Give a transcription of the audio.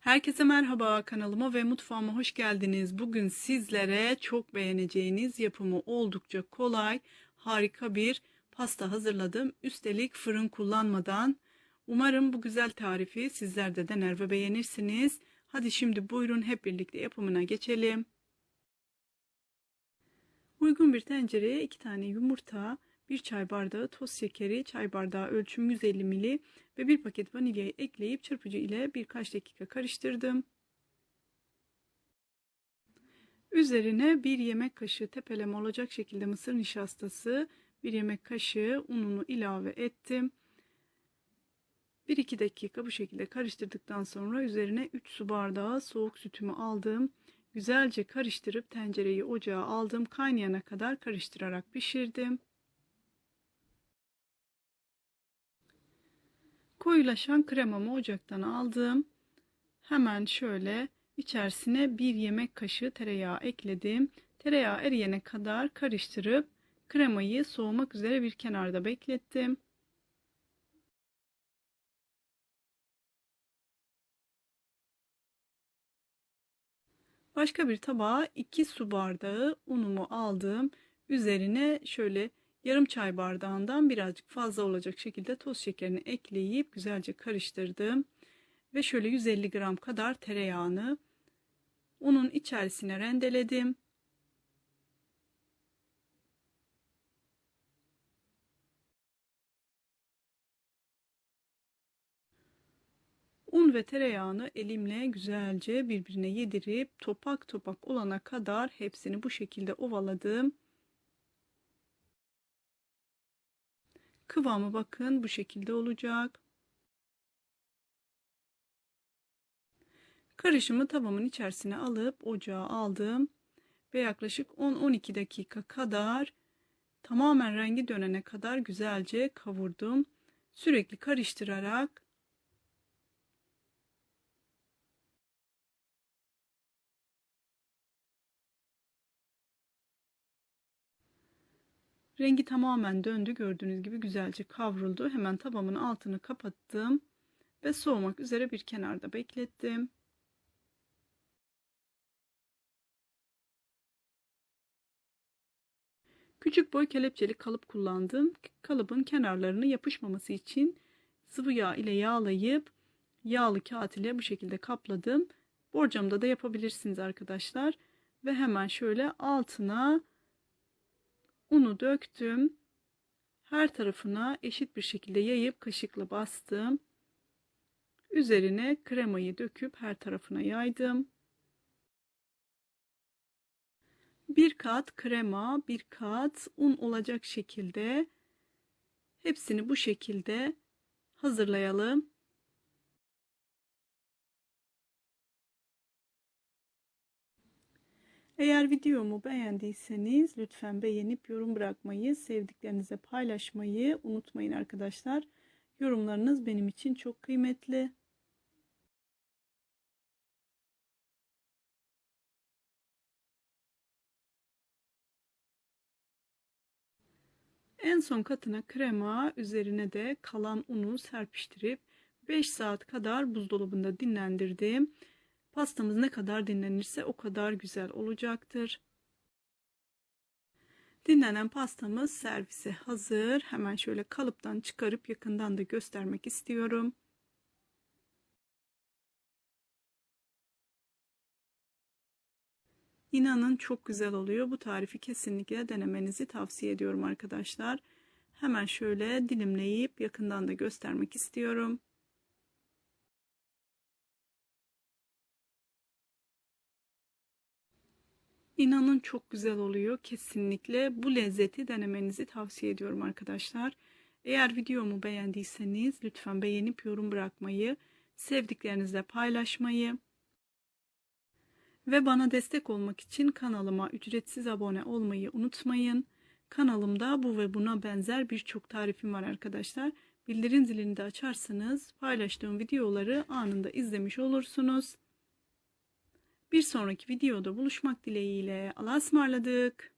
Herkese merhaba kanalıma ve mutfağıma hoş geldiniz. Bugün sizlere çok beğeneceğiniz yapımı oldukça kolay, harika bir pasta hazırladım. Üstelik fırın kullanmadan. Umarım bu güzel tarifi sizler de dener ve beğenirsiniz. Hadi şimdi buyurun hep birlikte yapımına geçelim. Uygun bir tencereye 2 tane yumurta, 1 çay bardağı toz şekeri, çay bardağı ölçüm 150 ml ve 1 paket vanilyayı ekleyip çırpıcı ile birkaç dakika karıştırdım. Üzerine 1 yemek kaşığı tepeleme olacak şekilde mısır nişastası, 1 yemek kaşığı ununu ilave ettim. 1-2 dakika bu şekilde karıştırdıktan sonra üzerine 3 su bardağı soğuk sütümü aldım. Güzelce karıştırıp tencereyi ocağa aldım. Kaynayana kadar karıştırarak pişirdim. Koyulaşan kremamı ocaktan aldım. Hemen şöyle içerisine bir yemek kaşığı tereyağı ekledim. Tereyağı eriyene kadar karıştırıp kremayı soğumak üzere bir kenarda beklettim. Başka bir tabağa 2 su bardağı unumu aldım. Üzerine şöyle yarım çay bardağından birazcık fazla olacak şekilde toz şekerini ekleyip güzelce karıştırdım. Ve şöyle 150 gram kadar tereyağını unun içerisine rendeledim. Un ve tereyağını elimle güzelce birbirine yedirip topak topak olana kadar hepsini bu şekilde ovaladım. Kıvamı bakın bu şekilde olacak. Karışımı tavamın içerisine alıp ocağa aldım ve yaklaşık 10-12 dakika kadar tamamen rengi dönene kadar güzelce kavurdum. Sürekli karıştırarak Rengi tamamen döndü. Gördüğünüz gibi güzelce kavruldu. Hemen tavamın altını kapattım ve soğumak üzere bir kenarda beklettim. Küçük boy kelepçeli kalıp kullandım. Kalıbın kenarlarını yapışmaması için sıvı yağ ile yağlayıp yağlı kağıt ile bu şekilde kapladım. Borcamda da yapabilirsiniz arkadaşlar. Ve hemen şöyle altına Unu döktüm. Her tarafına eşit bir şekilde yayıp kaşıkla bastım. Üzerine kremayı döküp her tarafına yaydım. Bir kat krema, bir kat un olacak şekilde hepsini bu şekilde hazırlayalım. Eğer videomu beğendiyseniz lütfen beğenip yorum bırakmayı, sevdiklerinize paylaşmayı unutmayın arkadaşlar. Yorumlarınız benim için çok kıymetli. En son katına krema, üzerine de kalan unu serpiştirip 5 saat kadar buzdolabında dinlendirdim. Pastamız ne kadar dinlenirse o kadar güzel olacaktır. Dinlenen pastamız servise hazır. Hemen şöyle kalıptan çıkarıp yakından da göstermek istiyorum. İnanın çok güzel oluyor. Bu tarifi kesinlikle denemenizi tavsiye ediyorum arkadaşlar. Hemen şöyle dilimleyip yakından da göstermek istiyorum. İnanın çok güzel oluyor. Kesinlikle bu lezzeti denemenizi tavsiye ediyorum arkadaşlar. Eğer videomu beğendiyseniz lütfen beğenip yorum bırakmayı, sevdiklerinizle paylaşmayı ve bana destek olmak için kanalıma ücretsiz abone olmayı unutmayın. Kanalımda bu ve buna benzer birçok tarifim var arkadaşlar. Bildirim zilini de açarsanız paylaştığım videoları anında izlemiş olursunuz. Bir sonraki videoda buluşmak dileğiyle Allah'a ısmarladık.